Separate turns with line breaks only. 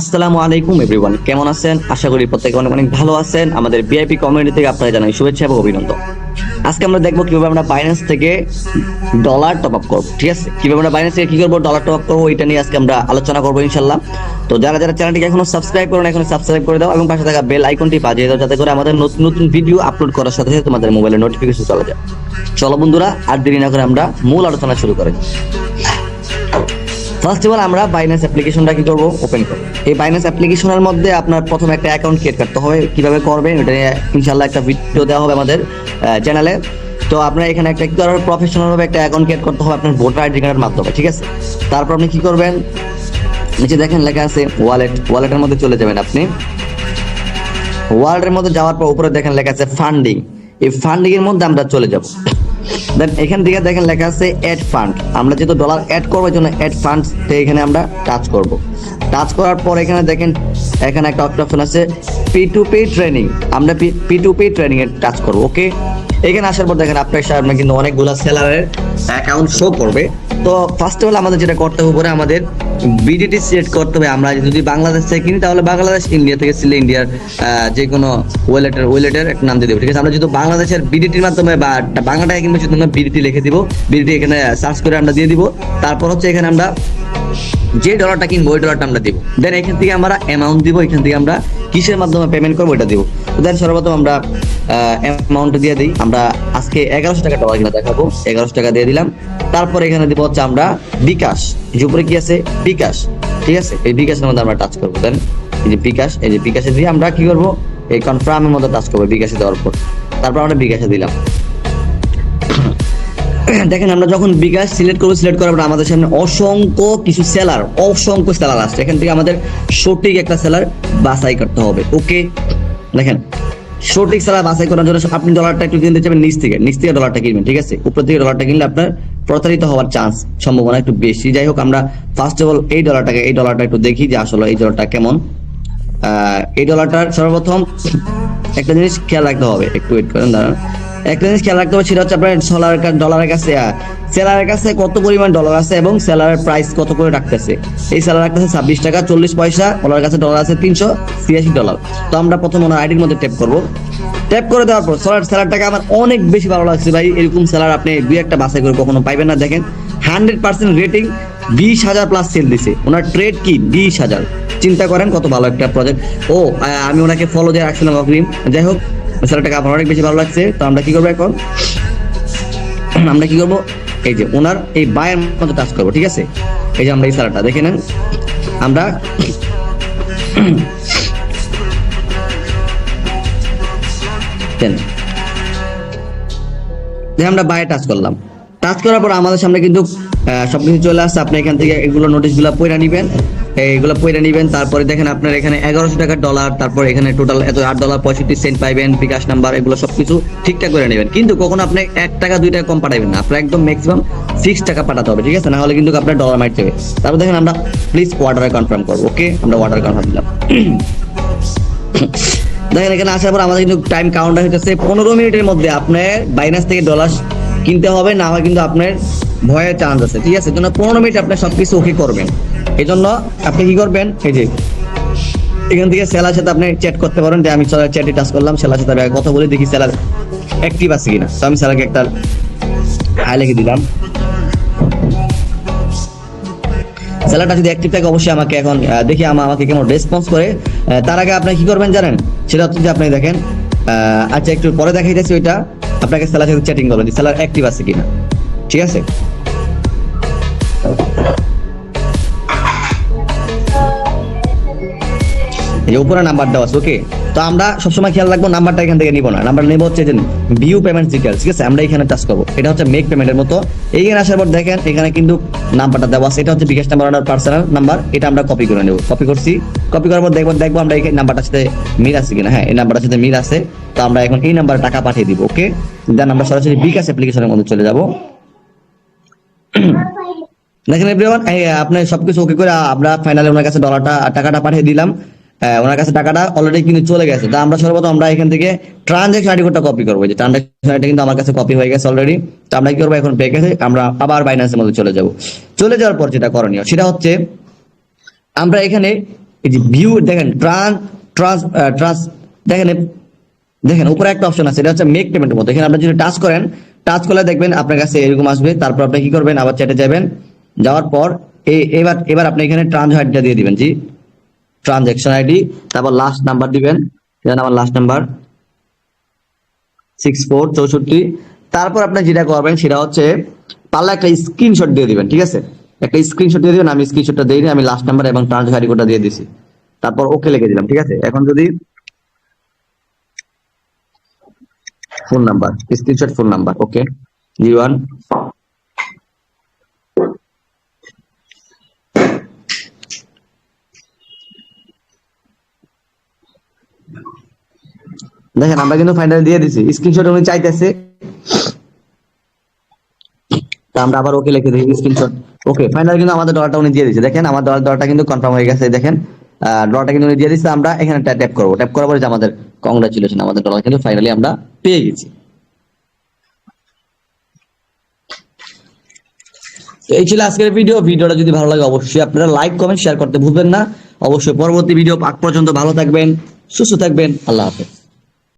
আসসালামু আলাইকুম এভরিওয়ান কেমন আছেন? আশা করি প্রত্যেকে অনেক অনেক ভালো আছেন। আমাদের ভিআইপি কমিউনিটি থেকে আপনারা জানাই শুভেচ্ছা এবং অভিনন্দন। আজকে আমরা দেখব কীভাবে আমরা বাইন্যান্স থেকে ডলার টপ আপ করব, ঠিক আছে? কীভাবে আমরা বাইন্যান্স থেকে কি করব ডলার টপ আপ করব, এটা নিয়ে আজকে আমরা আলোচনা করব ইনশাল্লাহ তো যারা যারা চ্যানেলটিকে এখনও সাবস্ক্রাইব করেন এখন সাবস্ক্রাইব করে দাও এবং পাশে থাকা বেল আইকনটি বাজিয়ে দাও, যাতে করে আমাদের নতুন নতুন ভিডিও আপলোড করার সাথে সাথে তোমাদের মোবাইলে নোটিফিকেশন চলে যায়। চলো বন্ধুরা, আর দেরি না করে আমরা মূল আলোচনা শুরু করি ফার্স্ট অফ অল আমরা বাইন্যান্স অ্যাপ্লিকেশনটা কি করব? ওপেন করব। এই বাইন্যান্স অ্যাপ্লিকেশনের মধ্যে আপনার প্রথমে একটা অ্যাকাউন্ট ক্রিয়েট করতে হবে। কীভাবে করবেন? এটা নিয়ে ইনশাআল্লাহ একটা ভিডিও দেওয়া হবে আমাদের চ্যানেলে তো আপনার এখানে একটা কি করবেন প্রফেশনাল ভাবে একটা অ্যাকাউন্ট ক্রিয়েট করতে হবে আপনার ভোটার আইডি কার্ডের মাধ্যমে, ঠিক আছে? তারপর আপনি কি করবেন? নিচে দেখেন লেখা আছে ওয়ালেট ওয়ালেটের মধ্যে চলে যাবেন আপনি। ওয়ালেটের মধ্যে যাওয়ার পর উপরে দেখেন লেখা আছে ফান্ডিং এই ফান্ডিং এর মধ্যে আমরা চলে যাব। দেন এখান থেকে দেখেন লেখা আছে অ্যাড ফান্ড আমরা যেহেতু ডলার অ্যাড করব, এই জন্য অ্যাড ফান্ড এখানে আমরা টাচ করব। টাচ করার পর এখানে দেখেন, এখানে একটা অপশন আছে পি টু পি ট্রেনিং আমরা পি টু পি ট্রেনিংয়ে টাচ করব ওকে এখানে আসার পর দেখেন আপনার সামনে কিন্তু অনেকগুলো সেলারের অ্যাকাউন্ট শো করবে। তো ফার্স্ট অফ অল আমাদের যেটা করতে হবে আমাদের বিডিটি সিলেক্ট করতে হবে। আমরা যদি বাংলাদেশ থেকে কিনি, তাহলে বাংলাদেশ ইন্ডিয়া থেকে সিলে ইন্ডিয়ার যে কোনো ওয়েলেটের ওয়েলেটের একটা নাম দিয়ে দেবো, ঠিক আছে? আমরা যদি বাংলাদেশের বিডিটির মাধ্যমে বা বাংলা টাকা কিনবো আমরা বিডিটি লিখে দিব। বিডিটি এখানে সার্চ করে আমরা দিয়ে দিব। তারপর হচ্ছে এখানে আমরা যে ডলারটা কিনবো, ওই ডলারটা আমরা দিব। দেন এখান থেকে আমরা অ্যামাউন্ট দিব, এখান থেকে আমরা কিসের মাধ্যমে পেমেন্ট করব ওইটা দিব। দেন সর্বপ্রথম আমরা অ্যামাউন্ট দিয়ে দিই। আমরা আজকে এগারোশো টাকা ডলার কিনা দেখাবো। এগারোশো টাকা দিয়ে দিলাম। তারপর এখানে দিব হচ্ছে আমরা বিকাশ। যে উপরে কি আছে? বিকাশ। ঠিক আছে? এই বিকাশের মধ্যে আমরা টাচ করব। দেন এই যে বিকাশ, এই যে বিকাশে দিয়ে আমরা কি করব? এই কনফার্মের মধ্যে টাচ করব বিকাশে দেওয়ার পর। তারপর আমরা বিকাশে দিলাম। দেখেন, আমরা যখন বিকাশ সিলেক্ট করব, সিলেক্ট করার পর আমাদের সামনে অসংখ্য কিছু সেলার অসংখ্য সেলার আসছে। এখান থেকে আমাদের সঠিক একটা সেলার বাছাই করতে হবে, ওকে? দেখেন, সঠিক সেলার বাছাই করার জন্য আপনি ডলারটা একটু কিনতে চাইবেন, নিচ থেকে নিচ থেকে ডলারটা কিনবেন, ঠিক আছে? উপর থেকে ডলারটা কিনলে আপনার প্রতারিত হওয়ার চান্স সম্ভাবনা একটু বেশি। যাই হোক, আমরা ফার্স্ট অফ অল এই ডলারটাকে এই ডলারটা একটু দেখি যে আসলে এই ডলারটা কেমন। এই ডলারটার সর্বপ্রথম একটা জিনিস খেয়াল রাখতে হবে, একটু ওয়েট করেন, দাঁড়ান। একটা জিনিস খেয়াল রাখতে হবে, সেটা হচ্ছে আপনার সলার ডলারের কাছে সেলারের কাছে কত পরিমাণ ডলার আছে এবং সেলারের প্রাইস কত করে রাখতেছে। এই সেলার রাখতেছে ছাব্বিশ টাকা, চল্লিশ পয়সা, ওনার কাছে ডলার আছে তিনশো ছিয়াশি ডলার তো আমরা প্রথম ওনার আইডির মধ্যে ট্যাপ করব। ট্যাপ করে দেওয়ার পর সেলার সেলারটাকে আমার অনেক বেশি ভালো লাগছে ভাই। এরকম সেলার আপনি দুই একটা বাছাই করে কখনো পাইবেন না, দেখেন। হান্ড্রেড পার্সেন্ট রেটিং বিশ হাজার প্লাস সেল দিছে। ওনার ট্রেড কি? বিশ হাজার। চিন্তা করেন কত ভালো একটা প্রজেক্ট ও আমি ওনাকে ফলো দিয়ে রাখছিলাম অগ্রিম। যাই হোক সেলারটাকে আমার অনেক বেশি ভালো লাগছে। তো আমরা কি করব এখন? আমরা কি করব? এই যে ওনার এই বায়ের মধ্যে টাচ করব, ঠিক আছে? এই যে আমরা এই সালাটা দেখে নেন। আমরা আমরা বায়ে টাচ করলাম। টাচ করার পর আমাদের সামনে কিন্তু আহ, সবকিছু চলে আসছে। আপনি এখান থেকে এগুলো নোটিশগুলো পয়রা নিবেন। এইগুলো পয়রা নিবেন। তারপরে দেখেন আপনার এখানে এগারোশো টাকা ডলার তারপর এখানে টোটাল এত আট ডলার পঁয়ষট্টি সেন্ট পাইবেন বিকাশ নাম্বার এগুলো সবকিছু ঠিকঠাক করে নেবেন। কিন্তু কখনো আপনি এক টাকা দুই টাকা কম পাঠাবেন না। আপনার একদম ম্যাক্সিমাম সিক্স টাকা পাঠাতে হবে ঠিক আছে? না হলে কিন্তু আপনার ডলার মাইট যাবে। তারপর দেখেন আমরা প্লিজ ওয়াটারে কনফার্ম করব ওকে আমরা ওয়াটার কনফার্ম দিলাম। দেখেন এখানে আসার পর আমাদের কিন্তু টাইম কাউন্টার হইতেছে। পনেরো মিনিটের মধ্যে আপনার বাইনাস থেকে ডলার কিনতে হবে, না হয় কিন্তু আপনার ভয়ের চান্স আছে, ঠিক আছে? জন্য পনেরো মিনিট আপনি সবকিছু ওকে করবেন। এই জন্য আপনি কি করবেন? এই যে, এখান থেকে সেলার সাথে আপনি চ্যাট করতে পারেন। যে আমি চ্যাটে টাচ করলাম, সেলার সাথে কথা বলে, দেখি সেলার অ্যাক্টিভ আছে কিনা। তো আমি সেলারকে একটা হাই লিখে দিলাম। সেলারটা যদি অ্যাক্টিভ থাকে, অবশ্যই আমাকে এখন দেখি আমা আমাকে কেমন রেসপন্স করে। তার আগে আপনি কি করবেন জানেন? সেটা হচ্ছে যে আপনি দেখেন আচ্ছা একটু পরে দেখাইতেছি ওইটা। আপনাকে সেলার সাথে চ্যাটিং করবেন সেলার অ্যাক্টিভ আছে কিনা? ঠিক আছে? এই যে উপরে নাম্বার দেওয়া আছে ওকে তো আমরা সবসময় খেয়াল রাখব নাম্বারটা এখান থেকে নিব না। নাম্বার নেব হচ্ছে যে ভিউ পেমেন্ট ডিটেলস ঠিক আছে? আমরা এখানে টাচ করব। এটা হচ্ছে মেক পেমেন্টের মতো। এইখানে আসার পর দেখেন, এখানে কিন্তু নাম্বারটা দেওয়া আছে। এটা হচ্ছে বিকাশ নাম্বার ওনার পার্সোনাল নাম্বার এটা আমরা কপি করে কপি করছি। কপি করার পর দেখব দেখব আমরা এই নাম্বারটার সাথে মিল আছে কিনা। হ্যাঁ এই নাম্বারটার সাথে মিল আছে। তো আমরা এখন এই নাম্বারে টাকা পাঠিয়ে দিব ওকে দেন আমরা সরাসরি বিকাশ অ্যাপ্লিকেশনের মধ্যে চলে যাব। দেখেন এভরিওয়ান আপনি সবকিছু ওকে করে আমরা ফাইনালি ওনার কাছে ডলারটা টাকাটা পাঠিয়ে দিলাম। ওনার কাছে টাকাটা অলরেডি কিন্তু চলে গেছে। তা আমরা সর্বপ্রথম আমরা এখান থেকে ট্রানজাকশন আইডি কোডটা কপি করব। যে ট্রানজাকশন আইডি কিন্তু আমার কাছে কপি হয়ে গেছে অলরেডি তো আমরা কি করব? এখন ব্যাকে আমরা আবার বাইন্যান্সের মধ্যে চলে যাব। চলে যাওয়ার পর যেটা করণীয়, সেটা হচ্ছে আমরা এখানে এই যে ভিউ দেখেন ট্রান্স ট্রান্স ট্রান্স দেখেন দেখেন, উপরে একটা অপশন আছে, এটা হচ্ছে মেক পেমেন্টের মতো এখানে আপনি যদি টাচ করেন টাচ করলে দেখবেন আপনার কাছে এরকম আসবে। তারপর আপনি কি করবেন? আবার চ্যাটে যাবেন। যাওয়ার পর এই এবার এবার আপনি এখানে ট্রানজ আইডিটা দিয়ে দিবেন। জি ট্রানজ্যাকশন আইডি তারপর লাস্ট নাম্বার দিবেন আমার লাস্ট নাম্বার সিক্স ফোর চৌষট্টি। তারপর আপনি যেটা করবেন সেটা হচ্ছে, পারলে একটা স্ক্রিনশট দিয়ে দিবেন, ঠিক আছে? একটা স্ক্রিনশট দিয়ে দিবেন, আমি স্ক্রিনশটটা দিই আমি লাস্ট নাম্বার এবং ট্রানজ্যাকশন কোডটা দিয়ে দিছি। তারপর ওকে লিখে দিলাম, ঠিক আছে? এখন যদি phone number screenshot phone number okay zero one দেখেন, আমরা কিন্তু ফাইনাল দিয়ে দিছি। স্ক্রিনশট উনি চাইতেছে। আমরা আবার ওকে লিখে দিই স্ক্রিনশট ওকে ফাইনাল কিন্তু আমাদের ডলারটা উনি দিয়ে দিয়েছে। দেখেন, আমার ডলার ডলারটা কিন্তু কনফার্ম হয়ে গেছে, দেখেন। ডলারটা কিন্তু উনি দিয়ে দিচ্ছে আমরা এখানে ট্যাপ করব। ট্যাপ করার পরে যে আমাদের কংগ্রাচুলেশন আমাদের ডলার কিন্তু ফাইনালি আমরা পেয়ে গেছি। এই ছিল আজকের ভিডিও ভিডিওটা যদি ভালো লাগে, অবশ্যই আপনারা লাইক কমেন্ট শেয়ার করতে ভুলবেন না। অবশ্যই পরবর্তী ভিডিও আগ পর্যন্ত ভালো থাকবেন, সুস্থ থাকবেন। আল্লাহ হাফেজ।